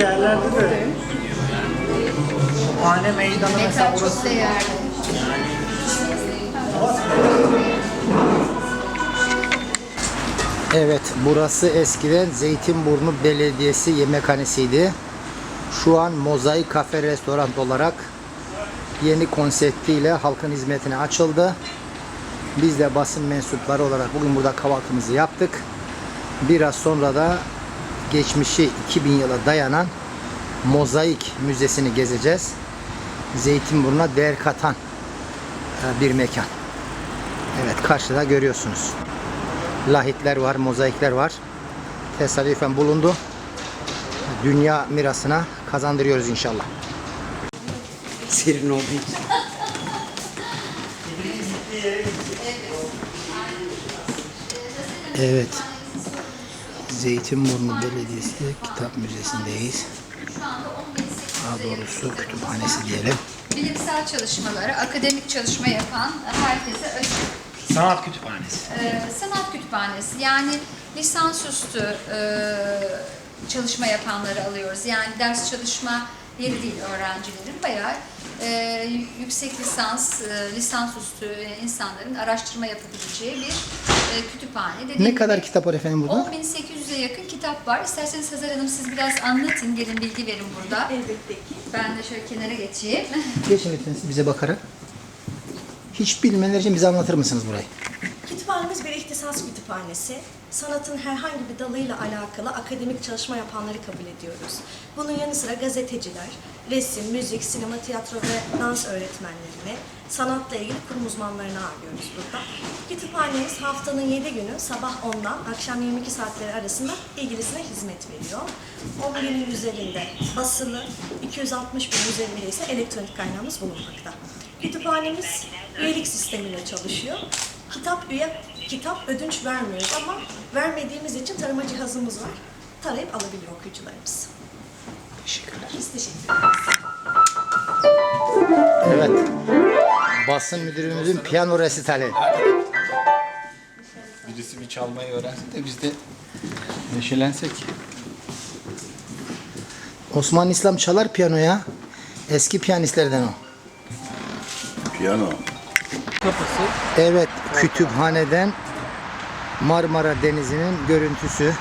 yerlerde de Hane meydanı mesela çok değerli. Evet, burası eskiden Zeytinburnu Belediyesi yemekhanesiydi. Şu an Mozaik Kafe Restoran olarak yeni konseptiyle halkın hizmetine açıldı. Biz de basın mensupları olarak bugün burada kahvaltımızı yaptık. Biraz sonra da geçmişi 2000 yıla dayanan Mozaik Müzesi'ni gezeceğiz. Zeytinburnu'na değer katan e, bir mekan. Evet karşıda görüyorsunuz lahitler var, mozaikler var. Tesadüfen bulundu. Dünya mirasına kazandırıyoruz inşallah. Serin olduğu için. Evet. Zeytinburnu Belediyesi Kitap Müzesi'ndeyiz. Şu anda 10.800'e Daha doğrusu kütüphanesi diyelim. bilimsel çalışmaları, akademik çalışma yapan herkese açık. sanat kütüphanesi. Ee, sanat kütüphanesi yani lisansüstü e, çalışma yapanları alıyoruz. Yani ders çalışma yeri değil öğrencilerin bayağı e, yüksek lisans, e, lisansüstü insanların araştırma yapabileceği bir kütüphane. Dediğim Ne kadar gibi kitap var efendim burada? 10.800'e yakın kitap var. İsterseniz Hazar Hanım siz biraz anlatın, gelin bilgi verin burada. Elbette ki. Ben de şöyle kenara geçeyim. Geçin lütfen siz bize bakarak. Hiç bilmeyenler için bize anlatır mısınız burayı? Kütüphanemiz bir ihtisas kütüphanesi. Sanatın herhangi bir dalıyla alakalı akademik çalışma yapanları kabul ediyoruz. Bunun yanı sıra gazeteciler, resim, müzik, sinema, tiyatro ve dans öğretmenlerini, sanatla ilgili kurum uzmanlarını ağırlıyoruz burada. Kütüphanemiz haftanın 7 günü sabah 10'dan akşam 22 saatleri arasında ilgilisine hizmet veriyor. 10 binin üzerinde basılı, 260 bin üzerinde ise elektronik kaynağımız bulunmakta. Kütüphanemiz üyelik sistemiyle çalışıyor. Kitap üye, kitap ödünç vermiyoruz ama vermediğimiz için tarama cihazımız var. Tarayıp alabiliyor okuyucularımız. Teşekkürler. Biz teşekkür ederiz. Evet. Basın müdürümüzün piyano resitali. Birisi bir çalmayı öğrensin de biz de neşelensek. Osman İslam çalar piyanoya. Eski piyanistlerden o. Piyano. Evet, kütüphaneden Marmara Denizi'nin görüntüsü.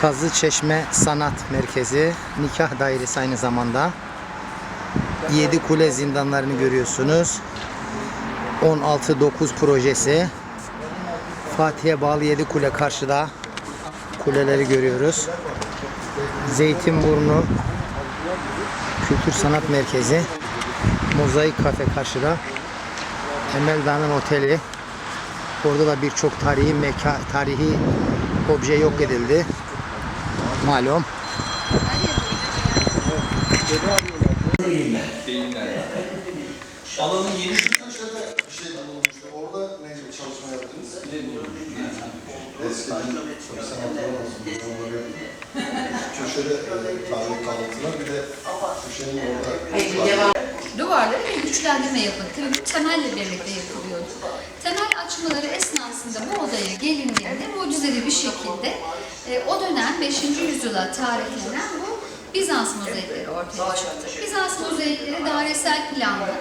Kazı Çeşme Sanat Merkezi, nikah dairesi aynı zamanda. Yedi Kule zindanlarını görüyorsunuz. 16-9 projesi. Fatih'e bağlı Yedi Kule karşıda. Kuleleri görüyoruz. Zeytinburnu Kültür Sanat Merkezi. Mozaik Kafe karşıda. Emel Dağ'ın oteli. Orada da birçok tarihi meka, tarihi obje yok edildi. Malum. Alanın yeni Köşede bir şey bulunmuştu. Orada ne gibi çalışma yaptınız? Onları yaptım. Köşede e, tarih kalıntılar bir de köşenin orada Duvarlara bir güçlendirme yapın. Tabii bu temelle birlikte yapılıyordu. Temel açmaları esnasında bu odaya gelindiğinde mucizevi bir şekilde e, o dönem 5. yüzyıla tarihlenen bu Bizans mozaikleri ortaya çıktı. Bizans mozaikleri dairesel planlı,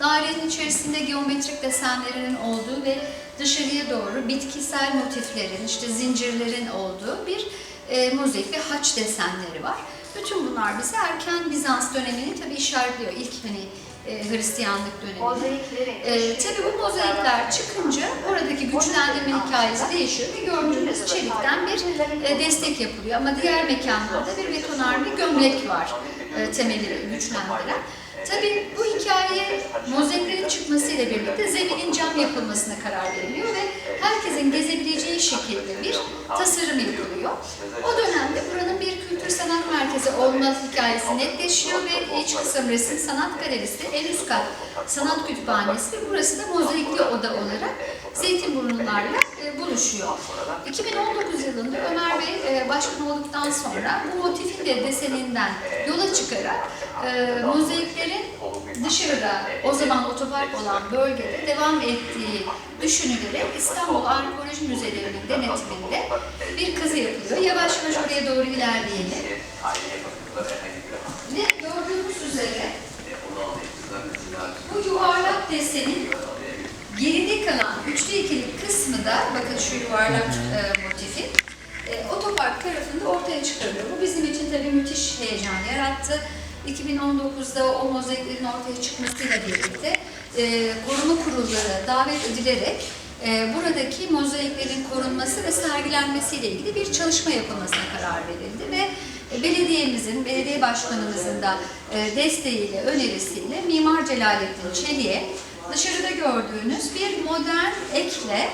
dairenin içerisinde geometrik desenlerinin olduğu ve dışarıya doğru bitkisel motiflerin, işte zincirlerin olduğu bir e, mozaik ve haç desenleri var. Bütün bunlar bize erken Bizans dönemini tabii işaretliyor. İlk hani e, Hristiyanlık dönemi. E, tabii bu mozaikler çıkınca oradaki güçlendirme hikayesi değişiyor ve gördüğünüz çelikten bir e, destek yapılıyor. Ama diğer mekanlarda bir betonarme gömlek var e, temeli güçlendiren. Tabii bu hikaye mozaiklerin çıkmasıyla birlikte zeminin cam yapılmasına karar veriliyor ve herkesin gezebileceği şekilde bir tasarım yapılıyor. O dönemde buranın bir kültür sanat merkezi olma hikayesi netleşiyor ve iç kısım resim sanat galerisi, en üst kat sanat kütüphanesi burası da mozaikli oda olarak Zeytinburnularla oluşuyor. 2019 yılında Ömer Bey e, başkan olduktan sonra bu motifin de deseninden yola çıkarak e, mozaiklerin dışarıda o zaman otopark olan bölgede devam ettiği düşünülerek İstanbul Arkeoloji Müzelerinin denetiminde bir kazı yapılıyor. Yavaş yavaş oraya doğru ilerleyelim. Ve gördüğümüz üzere bu yuvarlak desenin Geride kalan üçlü ikilik kısmı da bakın şu yuvarlak e, motifin e, otopark tarafında ortaya çıkarılıyor. Bu bizim için tabii müthiş heyecan yarattı. 2019'da o mozaiklerin ortaya çıkmasıyla birlikte e, koruma kurulları davet edilerek e, buradaki mozaiklerin korunması ve sergilenmesiyle ilgili bir çalışma yapılmasına karar verildi ve belediyemizin, belediye başkanımızın da e, desteğiyle, önerisiyle Mimar Celalettin Çelik'e dışarıda gördüğünüz bir modern ekle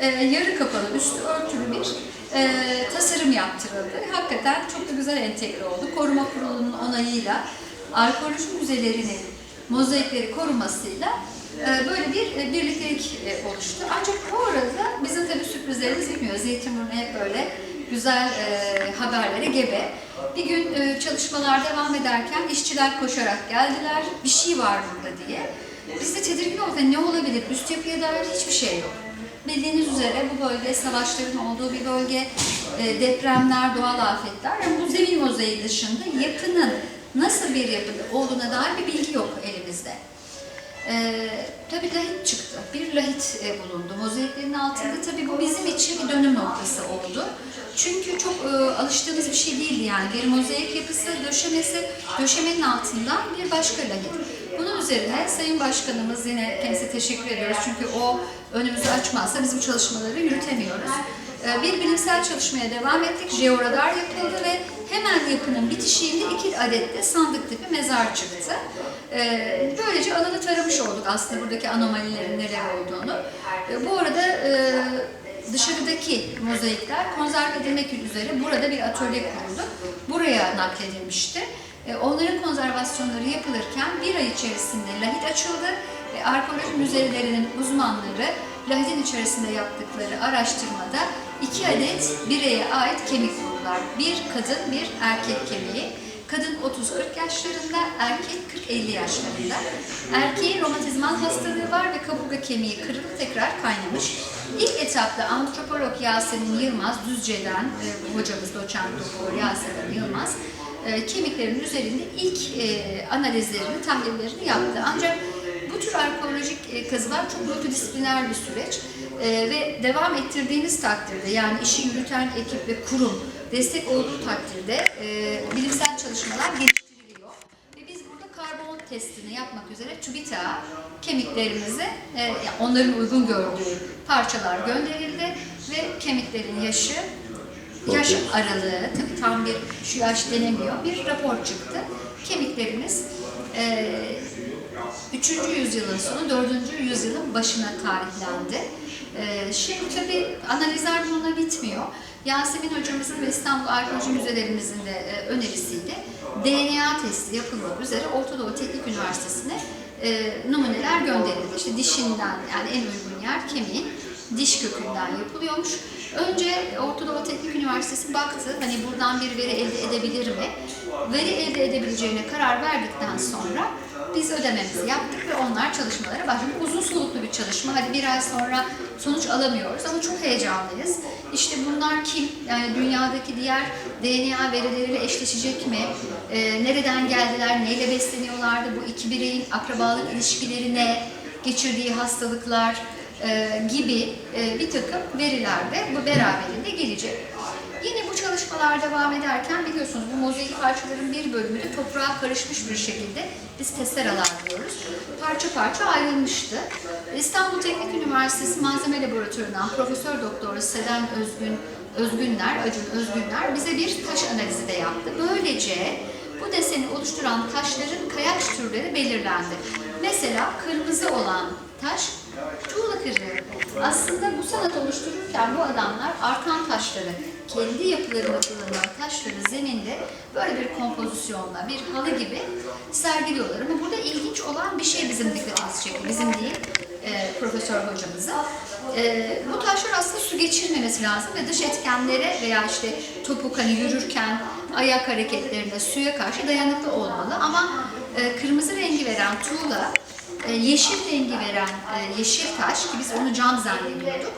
e, yarı kapalı, üstü örtülü bir e, tasarım yaptırıldı. Hakikaten çok da güzel entegre oldu. Koruma Kurulu'nun onayıyla arkeoloji müzelerinin mozaikleri korumasıyla e, böyle bir e, birliktelik e, oluştu. Ancak bu arada bizim tabii sürprizlerimiz bitmiyor. Zeytinburnu hep böyle güzel e, haberlere gebe. Bir gün e, çalışmalar devam ederken işçiler koşarak geldiler. Bir şey var burada diye. Biz de tedirgin olduk. Yani Ne olabilir? Üst yapıya dair hiçbir şey yok. Bildiğiniz üzere bu bölge savaşların olduğu bir bölge, e, depremler, doğal afetler. Yani bu zemin mozaiği dışında yapının nasıl bir yapıda olduğuna dair bir bilgi yok elimizde. Ee, tabii lahit çıktı. Bir lahit e, bulundu. Mozaiklerin altında tabii bu bizim için bir dönüm noktası oldu. Çünkü çok e, alıştığımız bir şey değildi yani. Bir mozaik yapısı, döşemesi, döşemenin altından bir başka lahit. Bunun üzerine Sayın Başkanımız yine kendisine teşekkür ediyoruz. Çünkü o önümüzü açmazsa biz bu çalışmaları yürütemiyoruz. Ee, bir bilimsel çalışmaya devam ettik. Jeoradar yapıldı ve hemen yapının bitişiğinde iki adet de sandık tipi mezar çıktı. Ee, böylece alanı taramış olduk aslında buradaki anomalilerin neler olduğunu. Ee, bu arada e, dışarıdaki mozaikler konserve edilmek üzere burada bir atölye kuruldu. Buraya nakledilmişti. Onların konservasyonları yapılırken bir ay içerisinde lahit açıldı ve arkeoloji müzelerinin uzmanları lahitin içerisinde yaptıkları araştırmada iki adet bireye ait kemik buldular. Bir kadın, bir erkek kemiği. Kadın 30-40 yaşlarında, erkek 40-50 yaşlarında. Erkeğin romatizmal hastalığı var ve kaburga kemiği kırılıp tekrar kaynamış. İlk etapta antropolog Yasemin Yılmaz, Düzce'den e, hocamız doçent doktor Yasemin Yılmaz, e, kemiklerin üzerinde ilk e, analizlerini, tahlillerini yaptı. Ancak bu tür arkeolojik e, kazılar çok multidisipliner bir süreç E, ve devam ettirdiğiniz takdirde yani işi yürüten ekip ve kurum destek olduğu takdirde e, bilimsel çalışmalar geliştiriliyor. Ve biz burada karbon testini yapmak üzere TÜBİTAK'a kemiklerimizi e, onların uygun gördüğü parçalar gönderildi ve kemiklerin yaşı yaş aralığı, tabii tam bir şu yaş denemiyor, bir rapor çıktı. Kemiklerimiz e, 3. yüzyılın sonu, 4. yüzyılın başına tarihlendi. E, şimdi tabii analizler bununla bitmiyor. Yasemin hocamızın ve İstanbul Arkeoloji Müzelerimizin de e, önerisiyle DNA testi yapılmak üzere Orta Doğu Teknik Üniversitesi'ne e, numuneler gönderildi. İşte dişinden yani en uygun yer kemiğin diş kökünden yapılıyormuş. Önce Orta Doğu Teknik Üniversitesi baktı, hani buradan bir veri elde edebilir mi? Veri elde edebileceğine karar verdikten sonra biz ödememizi yaptık ve onlar çalışmalara başladı. Uzun soluklu bir çalışma. Hadi bir ay sonra sonuç alamıyoruz ama çok heyecanlıyız. İşte bunlar kim? Yani dünyadaki diğer DNA verileriyle eşleşecek mi? Ee, nereden geldiler? Neyle besleniyorlardı? Bu iki bireyin akrabalık ilişkileri ne? Geçirdiği hastalıklar? E, gibi e, bir takım veriler de bu beraberinde gelecek. Yine bu çalışmalar devam ederken biliyorsunuz bu mozaik parçaların bir bölümü de toprağa karışmış bir şekilde biz testeralar diyoruz. Parça parça ayrılmıştı. İstanbul Teknik Üniversitesi Malzeme Laboratuvarı'ndan Profesör Doktor Selen Özgün Özgünler, Acun Özgünler bize bir taş analizi de yaptı. Böylece bu deseni oluşturan taşların kayaç türleri belirlendi. Mesela kırmızı olan taş tuğla kırığı. Aslında bu sanat oluştururken bu adamlar arkan taşları, kendi yapılarında kullanılan taşları zeminde böyle bir kompozisyonla, bir halı gibi sergiliyorlar. Ama burada ilginç olan bir şey bizim dikkatimizi çekiyor. Bizim değil, e, profesör hocamızın. E, bu taşlar aslında su geçirmemesi lazım ve dış etkenlere veya işte topuk hani yürürken ayak hareketlerinde suya karşı dayanıklı olmalı. Ama e, kırmızı rengi veren tuğla yeşil rengi veren e, yeşil taş ki biz onu cam zannediyorduk.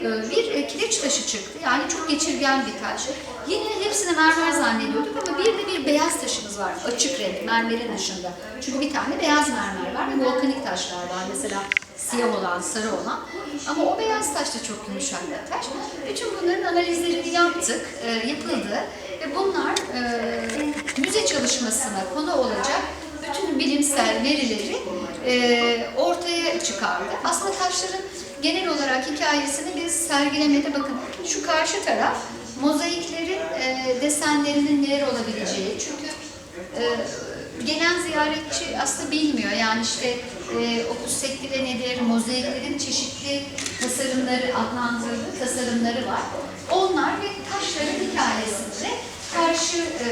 e, Bir e, kireç taşı çıktı. Yani çok geçirgen bir taş. Yine hepsini mermer zannediyorduk ama bir de bir beyaz taşımız var. Açık renk, mermerin dışında. Çünkü bir tane beyaz mermer var ve volkanik taşlar var. Mesela siyah olan, sarı olan. Ama o beyaz taş da çok yumuşak bir taş. Bütün bunların analizlerini yaptık, e, yapıldı. Ve bunlar e, çalışmasına konu olacak bütün bilimsel verileri e, ortaya çıkardı. Aslında taşların genel olarak hikayesini biz sergilemede bakın şu karşı taraf mozaiklerin e, desenlerinin neler olabileceği. Çünkü e, gelen ziyaretçi aslında bilmiyor. Yani işte e, opus sektile nedir, mozaiklerin çeşitli tasarımları, adlandırıldığı tasarımları var. Onlar ve taşların hikayesinde karşı e,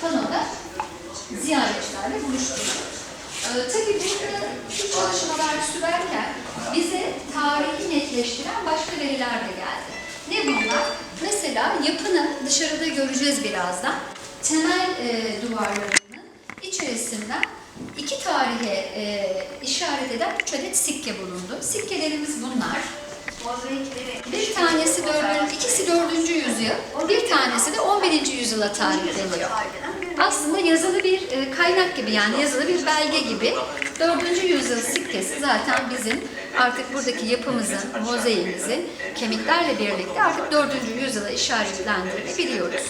panoda ziyaretçilerle buluşturuyor. Ee, tabii bu çalışmalar sürerken bize tarihi netleştiren başka veriler de geldi. Ne bunlar? Mesela yapını dışarıda göreceğiz birazdan. Temel e, duvarlarının içerisinden iki tarihe e, işaret eden üç adet sikke bulundu. Sikkelerimiz bunlar. Bir tanesi dördüncü, ikisi dördüncü yüzyıl, bir tanesi de 11. yüzyıla tarihleniyor. Aslında yazılı bir e, kaynak gibi yani yazılı bir belge gibi. Dördüncü yüzyıl sikkesi zaten bizim artık buradaki yapımızın, mozaiğimizin kemiklerle birlikte artık dördüncü yüzyıla işaretlendiğini biliyoruz.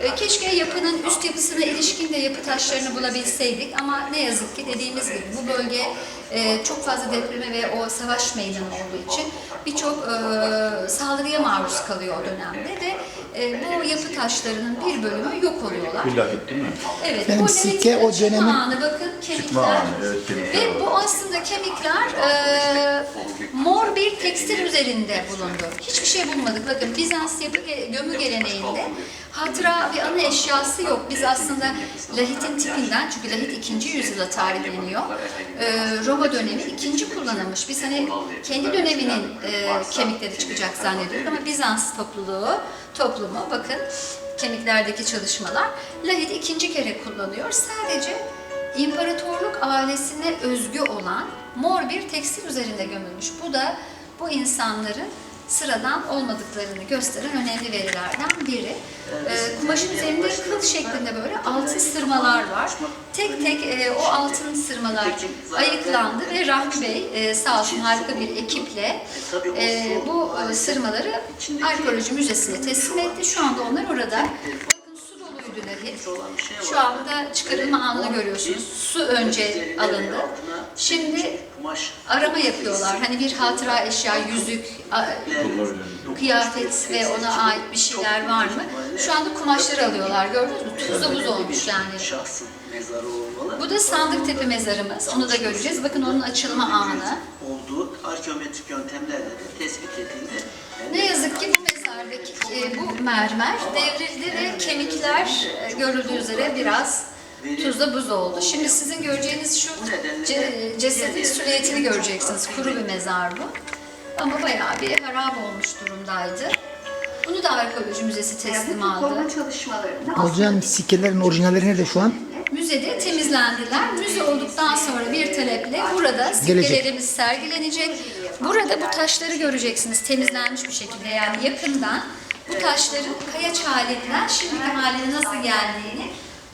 E, Keşke yapının üst yapısına ilişkin de yapı taşlarını bulabilseydik ama ne yazık ki dediğimiz gibi bu bölge e, çok fazla depreme ve o savaş meydanı olduğu için birçok e, saldırıya maruz kalıyor o dönemde ve e, bu yapı taşlarının bir bölümü yok oluyorlar. Plakit değil mi? Evet, Benim o sikke o çıkma dönemin- anı bakın kemikler. Çıkma anı, evet, kemikler Ve bu aslında kemikler e, mor bir tekstil üzerinde bulundu. Hiçbir şey bulmadık. Bakın Bizans yapı gömü geleneğinde hatıra ve anı eşyası yok. Biz aslında lahitin tipinden, çünkü lahit 2. yüzyıla tarihleniyor. E, Roma dönemi ikinci kullanılmış. Biz hani kendi döneminin e, kemikleri çıkacak zannediyorduk ama Bizans topluluğu, toplumu bakın kemiklerdeki çalışmalar lahit ikinci kere kullanıyor. Sadece İmparatorluk ailesine özgü olan mor bir tekstil üzerinde gömülmüş. Bu da bu insanların sıradan olmadıklarını gösteren önemli verilerden biri. Ee, kumaşın üzerinde kıl şeklinde böyle altın sırmalar var. Tek tek e, o altın sırmalar ayıklandı ve Rahmi Bey e, sağ olsun harika bir ekiple e, bu e, sırmaları arkeoloji müzesine teslim etti. Şu anda onlar orada. Şu anda çıkarılma anını görüyorsunuz. Su önce alındı. Şimdi arama yapıyorlar. Hani bir hatıra eşya, yüzük, kıyafet ve ona ait bir şeyler var mı? Şu anda kumaşları alıyorlar. Gördünüz mü? Tuzla buz olmuş yani. Bu da Sandıktepe mezarımız. Onu da göreceğiz. Bakın onun açılma anı. Olduğu arkeometrik yöntemlerle de tespit edildi. Ne yazık ki bu mezardaki e, bu mermer devrildi ve kemikler e, görüldüğü üzere biraz tuzla buz oldu. Şimdi sizin göreceğiniz şu ce- cesedin silüetini göreceksiniz. Kuru bir mezar bu. Ama bayağı bir harap olmuş durumdaydı. Bunu da arkeoloji müzesi teslim aldı. Hocam sikkelerin orijinalleri nerede şu an? Müzede temizlendiler. Müze olduktan sonra bir taleple burada sikkelerimiz sergilenecek. Burada bu taşları göreceksiniz temizlenmiş bir şekilde yani yakından bu taşların kayaç halinden şimdiki haline nasıl geldiğini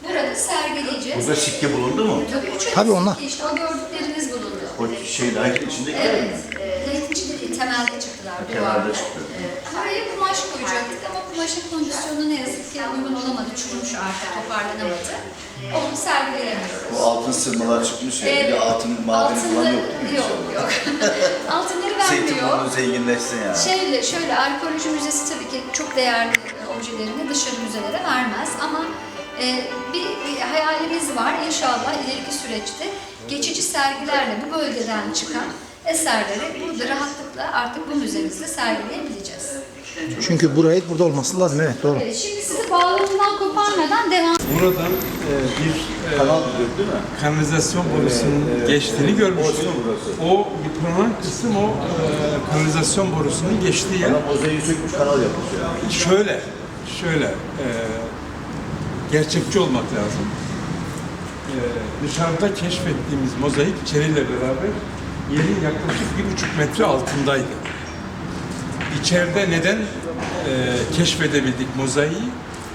burada sergileyeceğiz. Burada sikke bulundu mu? Tabii üç Tabii onlar. sikke işte o gördükleriniz bulundu. O şey lahitin içindeki Evet, e, lahitin içinde değil, temelde çıktılar. Temelde çıktı. Buraya kumaş koyacaktık ama kumaşın kondisyonu ne yazık ki uygun olamadı, çürümüş artık, toparlanamadı. Onu sergileyemiyoruz. O altın sırmalar çıkmış ya. Bir de Evet. altın madeni falan yok değil mi? Yok, yok. Altınları Zeytinburnu vermiyor. zenginleşsin yani. Şöyle, şöyle arkeoloji müzesi tabii ki çok değerli objelerini dışarı müzelere vermez ama e, bir, bir hayalimiz var. İnşallah ileriki süreçte geçici sergilerle bu bölgeden çıkan eserleri burada rahatlıkla artık bu müzemizde sergileyebileceğiz. Çünkü burayı burada olması lazım. Evet doğru. Evet, şimdi sizi bağlamından koparmadan devam Buradan e, bir e, Kanal değil mi? kanalizasyon borusunun geçtiğini görmüştük. Boru burası. O yıpranan kısım o e, kanalizasyon borusunun geçtiği yer. Mozaiği sökmüş kanal yapmış yani. Şöyle, şöyle e, gerçekçi olmak lazım. E, dışarıda keşfettiğimiz mozaik içeriyle beraber yerin yaklaşık bir buçuk metre altındaydı. İçeride neden e, keşfedebildik mozaiği?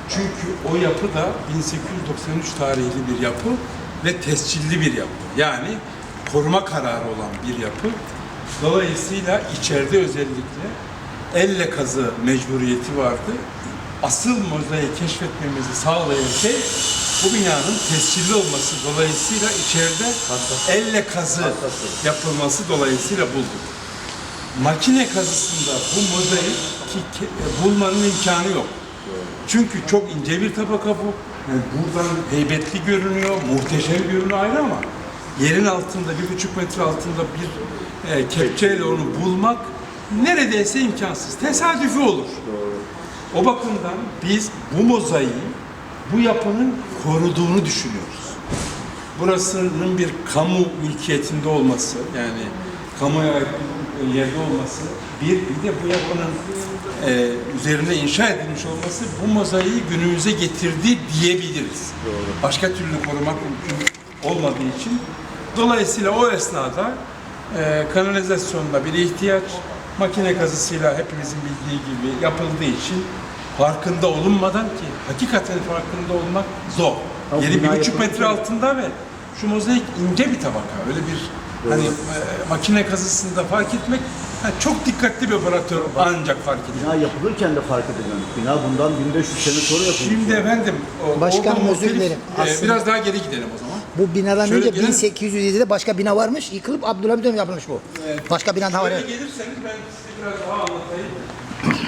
Çünkü o yapı da 1893 tarihli bir yapı ve tescilli bir yapı. Yani koruma kararı olan bir yapı. Dolayısıyla içeride özellikle elle kazı mecburiyeti vardı. Asıl mozaiği keşfetmemizi sağlayan şey bu binanın tescilli olması dolayısıyla içeride elle kazı yapılması dolayısıyla bulduk. Makine kazısında bu mozaiği ki, ke- bulmanın imkanı yok. Çünkü çok ince bir tabaka bu. Yani buradan heybetli görünüyor, muhteşem görünüyor ayrı ama yerin altında, bir buçuk metre altında bir e, kepçeyle onu bulmak neredeyse imkansız. Tesadüfi olur. O bakımdan biz bu mozaiği, bu yapının koruduğunu düşünüyoruz. Burasının bir kamu mülkiyetinde olması, yani kamuya ait bir yerde olması, bir, bir de bu yapının e, üzerine inşa edilmiş olması bu mozaiği günümüze getirdi diyebiliriz. Başka türlü korumak mümkün olmadığı için. Dolayısıyla o esnada e, kanalizasyonda bir ihtiyaç, makine kazısıyla hepimizin bildiği gibi yapıldığı için farkında olunmadan ki hakikaten farkında olmak zor. Yeri bir buçuk metre altında ve şu mozaik ince bir tabaka. Öyle bir hani e, makine kazısında fark etmek ha, çok dikkatli bir operatör ancak fark ediyor. Bina yapılırken de fark edilememiş. Bina bundan 1500 sene sonra yapılmış. Şimdi efendim o- orada özür dilerim. e, biraz daha geri gidelim o zaman. Bu binadan Şöyle önce gelin. 1807'de başka bina varmış. Yıkılıp Abdülhamit dönemi yapılmış bu. Başka bina daha var. Şöyle evet. gelirseniz ben size biraz daha anlatayım.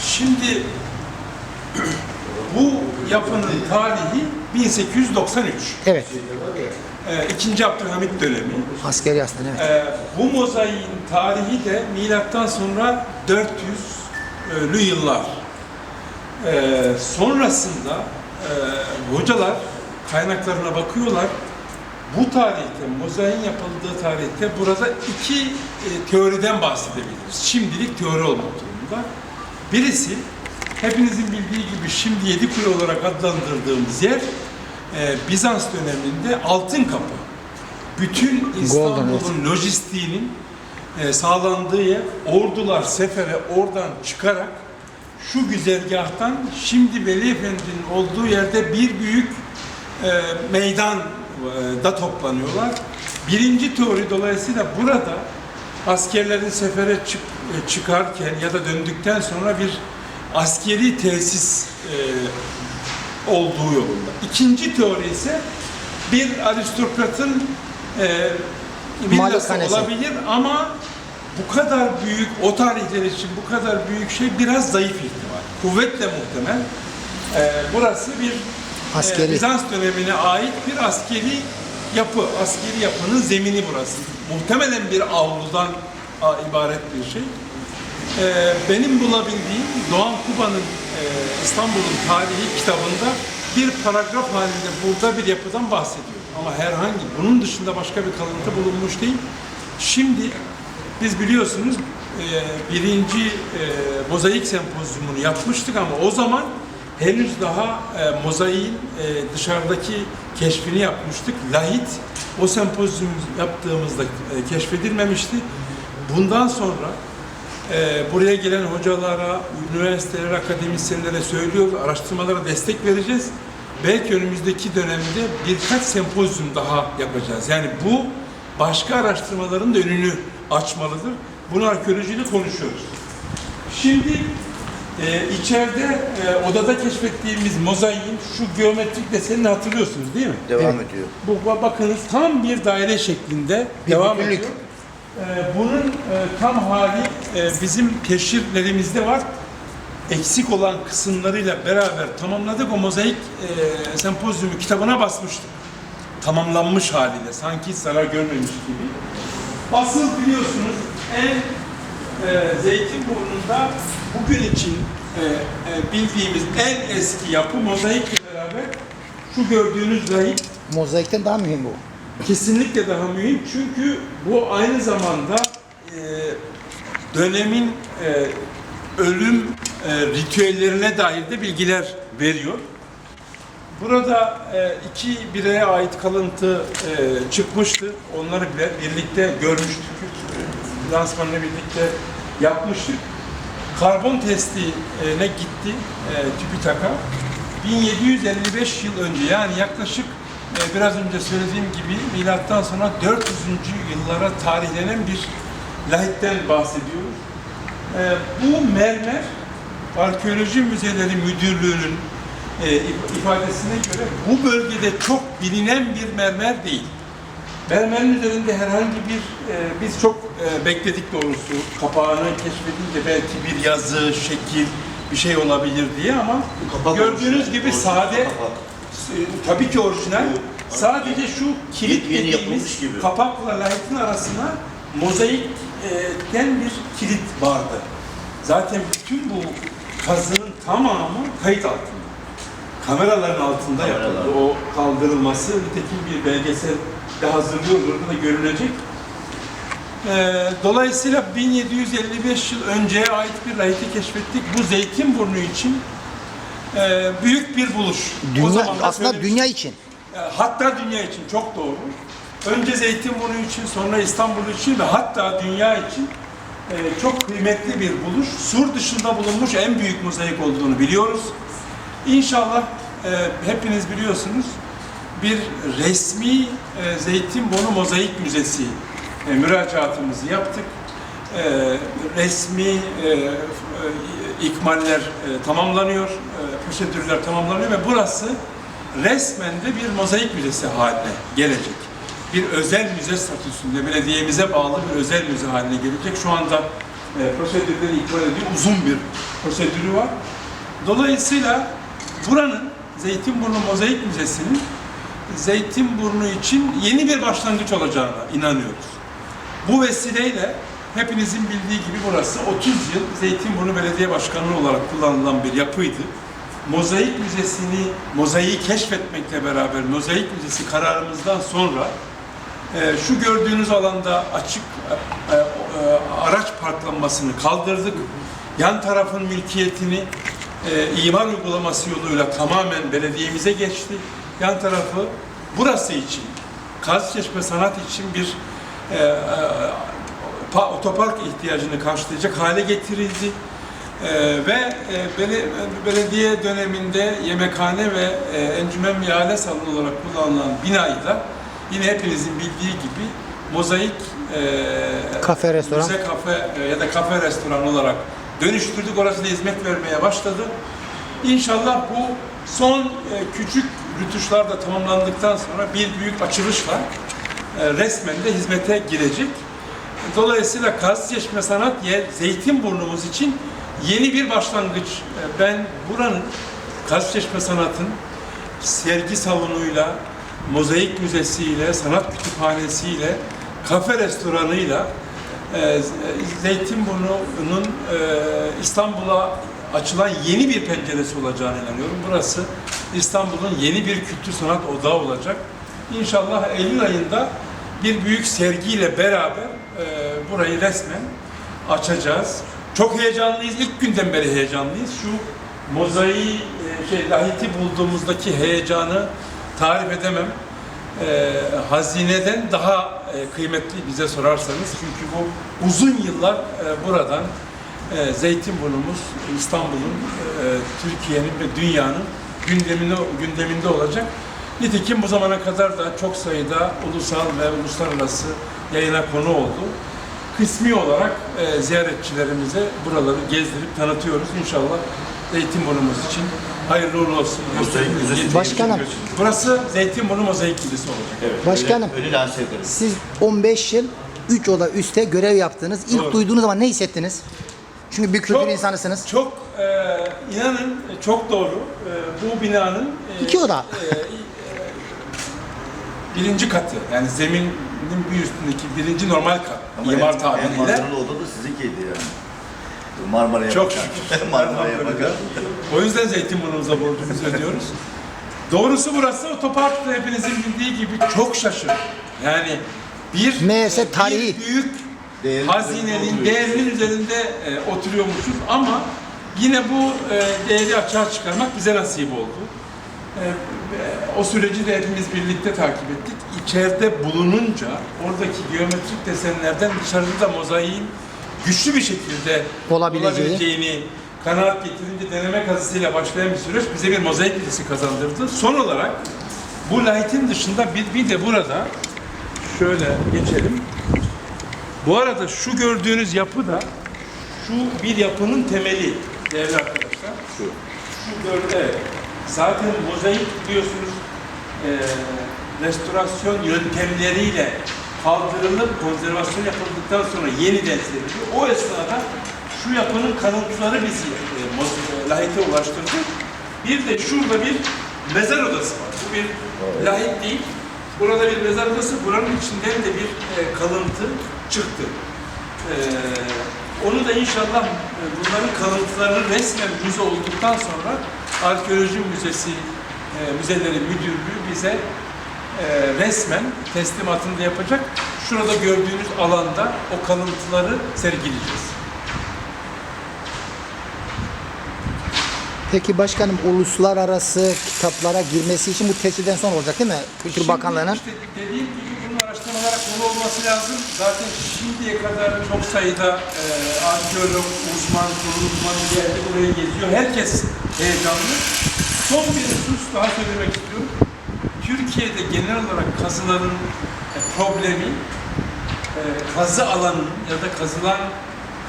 Şimdi bu yapının tarihi 1893. Evet. Ee, İkinci Abdülhamit dönemi. Askeri aslında evet. Ee, bu mozaiğin tarihi de milattan sonra 400'lü yıllar. Ee, sonrasında e, hocalar kaynaklarına bakıyorlar. Bu tarihte, mozaiğin yapıldığı tarihte burada iki e, teoriden bahsedebiliriz. Şimdilik teori olmak durumunda. Birisi, hepinizin bildiği gibi şimdi Yedikule olarak adlandırdığımız yer, e, Bizans döneminde Altın Kapı. Bütün İstanbul'un lojistiğinin e, sağlandığı yer, ordular sefere oradan çıkarak şu güzergahtan şimdi Veli Efendi'nin olduğu yerde bir büyük e, meydan e, toplanıyorlar. Birinci teori dolayısıyla burada askerlerin sefere çık, e, çıkarken ya da döndükten sonra bir askeri tesis e, olduğu yolunda. İkinci teori ise bir aristokratın e, villası Malikanesi. olabilir ama bu kadar büyük, o tarihler için bu kadar büyük şey biraz zayıf ihtimal. Kuvvetle muhtemel. E, burası bir Askeri. e, Bizans dönemine ait bir askeri yapı, askeri yapının zemini burası. Muhtemelen bir avludan ibaret bir şey. Ee, benim bulabildiğim Doğan Kuba'nın e, İstanbul'un tarihi kitabında bir paragraf halinde burada bir yapıdan bahsediyor. Ama herhangi bunun dışında başka bir kalıntı bulunmuş değil. Şimdi biz biliyorsunuz e, birinci e, mozaik sempozyumunu yapmıştık ama o zaman henüz daha e, mozaiğin e, dışarıdaki keşfini yapmıştık. Lahit o sempozyum yaptığımızda e, keşfedilmemişti. Bundan sonra ee, buraya gelen hocalara, üniversitelere, akademisyenlere söylüyoruz, araştırmalara destek vereceğiz. Belki önümüzdeki dönemde birkaç sempozyum daha yapacağız. Yani bu başka araştırmaların da önünü açmalıdır. Bunu arkeolojiyle konuşuyoruz. Şimdi e, içeride e, odada keşfettiğimiz mozaiğin şu geometrik desenini hatırlıyorsunuz değil mi? Devam ediyor. Bu bakınız tam bir daire şeklinde devam bütünlük. ediyor. Ee, bunun e, tam hali e, bizim keşiflerimizde var. Eksik olan kısımlarıyla beraber tamamladık. O mozaik e, sempozyumu kitabına basmıştık. Tamamlanmış haliyle. Sanki zarar görmemiş gibi. Asıl biliyorsunuz en e, Zeytinburnu'nda bugün için e, e, bildiğimiz en eski yapı mozaikle beraber şu gördüğünüz lahit Mozaikten daha mühim bu. kesinlikle daha mühim çünkü bu aynı zamanda e, dönemin e, ölüm e, ritüellerine dair de bilgiler veriyor. Burada e, iki bireye ait kalıntı e, çıkmıştı. Onları bile birlikte görmüştük. Lansmanını birlikte yapmıştık. Karbon testine gitti e, TÜBİTAK'a. 1755 yıl önce yani yaklaşık e, biraz önce söylediğim gibi milattan sonra 400. yıllara tarihlenen bir lahitten bahsediyoruz. E, bu mermer Arkeoloji Müzeleri Müdürlüğü'nün e, if- ifadesine göre bu bölgede çok bilinen bir mermer değil. Mermerin üzerinde herhangi bir, e, biz çok e, bekledik doğrusu kapağını keşfedince belki bir yazı, şekil bir şey olabilir diye ama Kapak gördüğünüz orijinal, gibi orijinal sade, kapak. e, tabii ki orijinal, sadece şu kilit Yeni dediğimiz yapılmış gibi. kapakla lahitin arasına mozaikten bir kilit vardı. Zaten bütün bu kazının tamamı kayıt altında. Kameraların altında yapıldı. Kameralar. O kaldırılması nitekim bir belgesel de hazırlıyor. Burada da görülecek. Ee, dolayısıyla 1755 yıl önceye ait bir lahiti keşfettik. Bu Zeytinburnu için e, büyük bir buluş. O Dünya, zaman da aslında dünya için. E, Hatta dünya için çok doğru. Önce Zeytinburnu için, sonra İstanbul için ve hatta dünya için e, çok kıymetli bir buluş. Sur dışında bulunmuş en büyük mozaik olduğunu biliyoruz. İnşallah e, hepiniz biliyorsunuz bir resmi e, Zeytinburnu Mozaik Müzesi e, müracaatımızı yaptık. E, resmi e, e, ikmaller e, tamamlanıyor, e, prosedürler tamamlanıyor ve burası resmen de bir mozaik müzesi haline gelecek. Bir özel müze statüsünde, belediyemize bağlı bir özel müze haline gelecek. Şu anda e, prosedürleri ikmal ediyor, uzun bir prosedürü var. Dolayısıyla buranın Zeytinburnu Mozaik Müzesi'nin Zeytinburnu için yeni bir başlangıç olacağına inanıyoruz. Bu vesileyle hepinizin bildiği gibi burası 30 yıl Zeytinburnu Belediye Başkanlığı olarak kullanılan bir yapıydı. Mozaik Müzesi'ni, mozaiği keşfetmekle beraber Mozaik Müzesi kararımızdan sonra e, şu gördüğünüz alanda açık e, e, araç parklanmasını kaldırdık. Yan tarafın mülkiyetini e, imar uygulaması yoluyla tamamen belediyemize geçti. Yan tarafı burası için, Kazçeşme Sanat için bir e, e, pa- otopark ihtiyacını karşılayacak hale getirildi. E, ve e, bele- belediye döneminde yemekhane ve e, encümen mihale salonu olarak kullanılan binayı da yine hepinizin bildiği gibi mozaik e, Kafe, restoran. müze kafe e, ya da kafe restoran olarak dönüştürdük. Orası da hizmet vermeye başladı. İnşallah bu son e, küçük rütuşlar da tamamlandıktan sonra bir büyük açılışla e, resmen de hizmete girecek. Dolayısıyla Kazçeşme Sanat Yer Zeytinburnumuz için yeni bir başlangıç. E, Ben buranın Kazçeşme Sanat'ın sergi salonuyla, mozaik müzesiyle, sanat kütüphanesiyle, kafe restoranıyla e, Zeytinburnu'nun İstanbul'a açılan yeni bir penceresi olacağına inanıyorum. Burası İstanbul'un yeni bir kültür sanat odağı olacak. İnşallah Eylül ayında bir büyük sergiyle beraber e, burayı resmen açacağız. Çok heyecanlıyız. İlk günden beri heyecanlıyız. Şu mozaiği, e, şey, lahiti bulduğumuzdaki heyecanı tarif edemem. E, hazineden daha e, kıymetli bize sorarsanız. Çünkü bu uzun yıllar e, buradan e, Zeytinburnumuz İstanbul'un, Türkiye'nin ve dünyanın gündeminde, gündeminde olacak. Nitekim bu zamana kadar da çok sayıda ulusal ve uluslararası yayına konu oldu. Kısmi olarak ziyaretçilerimize buraları gezdirip tanıtıyoruz. İnşallah Zeytinburnumuz için hayırlı uğurlu olsun. Mozaik Müzesi. Başkanım. Burası Zeytinburnu Mozaik Müzesi olacak. Evet, Başkanım. Öyle, öyle lanse ederiz. Siz 15 yıl 3 oda üste görev yaptınız. İlk Doğru. duyduğunuz zaman ne hissettiniz? Çünkü bir kültür Çok- insanısınız. Çok e, inanın e, çok doğru. E, bu binanın e, İki oda. e, e, birinci katı yani zeminin bir üstündeki birinci normal kat Ama imar en, manzaralı oda da sizinkiydi yani. Marmara'ya Çok bakar. şükür. Marmara'ya bakar. O yüzden Zeytinburnu'muza borcumuzu ödüyoruz. Doğrusu burası otoparkta hepinizin bildiği gibi çok şaşırır. Yani bir, Meğerse bir tarihi. büyük Değerin hazinenin, değerinin üzerinde e, oturuyormuşuz ama yine bu e, değeri açığa çıkarmak bize nasip oldu. E, e, o süreci de hepimiz birlikte takip ettik. İçeride bulununca oradaki geometrik desenlerden dışarıda da mozaiğin güçlü bir şekilde Olabileceği. olabileceğini kanaat getirince deneme kazısıyla başlayan bir süreç bize bir mozaik bilgisi kazandırdı. Son olarak bu lahitin dışında bir, bir de burada şöyle geçelim. Bu arada şu gördüğünüz yapı da şu bir yapının temeli değerli arkadaşlar. Şu. Şu gör, evet. Zaten mozaik biliyorsunuz e, restorasyon yöntemleriyle kaldırılıp konservasyon yapıldıktan sonra yeniden seriliyor. O esnada şu yapının kalıntıları bizi e, moz- lahite ulaştırdı. Bir de şurada bir mezar odası var. Bu bir lahit değil. Burada bir mezar odası, buranın içinden de bir e, kalıntı çıktı. Ee, onu da inşallah e, bunların kalıntılarını resmen müze olduktan sonra Arkeoloji Müzesi e, Müzeleri Müdürlüğü bize e, resmen teslimatını da yapacak. Şurada gördüğünüz alanda o kalıntıları sergileyeceğiz. Peki başkanım uluslararası kitaplara girmesi için bu tescilden sonra olacak değil mi? Kültür Şimdi Bakanlığı'nın. işte dediğim gibi bunun araştırmalara konu olması lazım. Zaten şimdiye kadar çok sayıda e, arkeolog, uzman, konu uzmanı geldi burayı geziyor. Herkes heyecanlı. Son bir husus daha söylemek istiyorum. Türkiye'de genel olarak kazıların e, problemi e, kazı alanının ya da kazılan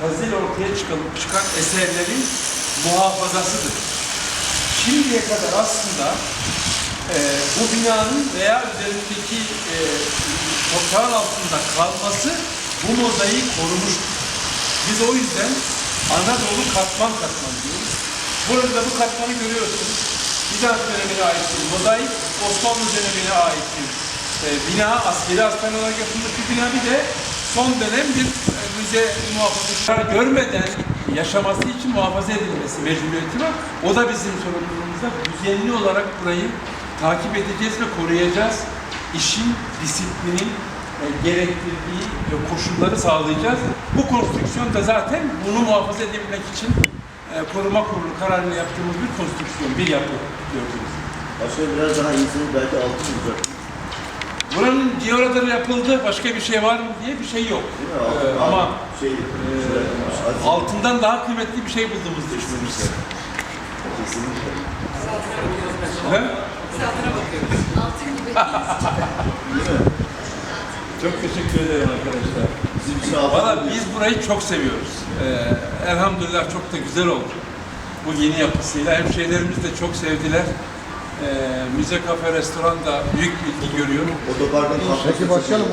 kazıyla ortaya çıkan, çıkan eserlerin muhafazasıdır. Şimdiye kadar aslında e, bu binanın veya üzerindeki e, toprağın altında kalması bu mozaiği korumuştur. Biz o yüzden Anadolu katman katman diyoruz. Burada bu katmanı görüyorsunuz. Bizans dönemine ait bir mozaik, Osmanlı dönemine ait bir e, bina, askeri hastane olarak yapılmış bir bina bir de son dönem bir e, müze muhafazası görmeden yaşaması için muhafaza edilmesi mecburiyeti var. O da bizim sorumluluğumuzda. Düzenli olarak burayı takip edeceğiz ve koruyacağız. İşin, disiplinin e, gerektirdiği e, koşulları sağlayacağız. Bu konstrüksiyon da zaten bunu muhafaza edebilmek için koruma kurulu kararıyla yaptığımız bir konstrüksiyon, bir yapı gördünüz. Başka biraz daha iyisini belki altın olacak. Buranın georadarı yapıldı, başka bir şey var mı diye bir şey yok. Altın, Ee, ama şey, e, altından daha kıymetli bir şey bulduğumuzu düşünüyoruz. kesinlikle. He? Altın gibi. Değil mi? Çok teşekkür ederim arkadaşlar. Valla biz burayı çok seviyoruz. Ee, elhamdülillah çok da güzel oldu. Bu yeni yapısıyla hemşehrilerimiz de çok sevdiler. Ee, müze, kafe, restoran da büyük ilgi görüyor. Otoparkın Peki başkanım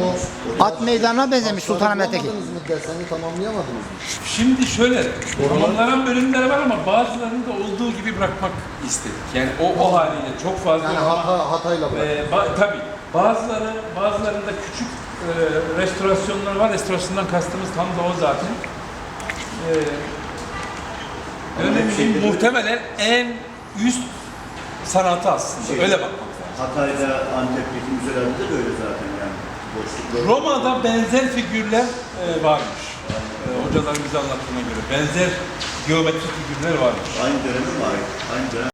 o At meydanına benzemiş Sultanahmet'teki. Tamamlamadınız mı? Derseni tamamlayamadınız mı? Şimdi şöyle, tamamlanan bölümler var ama bazılarını da olduğu gibi bırakmak istedik. Yani o, o haliyle çok fazla Yani hata, hatayla bırak. Ee, ba- tabii. Bazıları, bazılarında küçük e, restorasyonlar var. Restorasyondan kastımız tam da o zaten. Hep dönemin muhtemelen en üst sanatı aslında. Şey- Öyle bak. Hatay'da, Antep'teki müzelerde de böyle zaten yani. Boşlukları. Roma'da benzer figürler e, varmış. E, hocalarımız anlattığına göre. Benzer geometrik figürler varmış. Aynı döneme mi ait? Aynı dönem.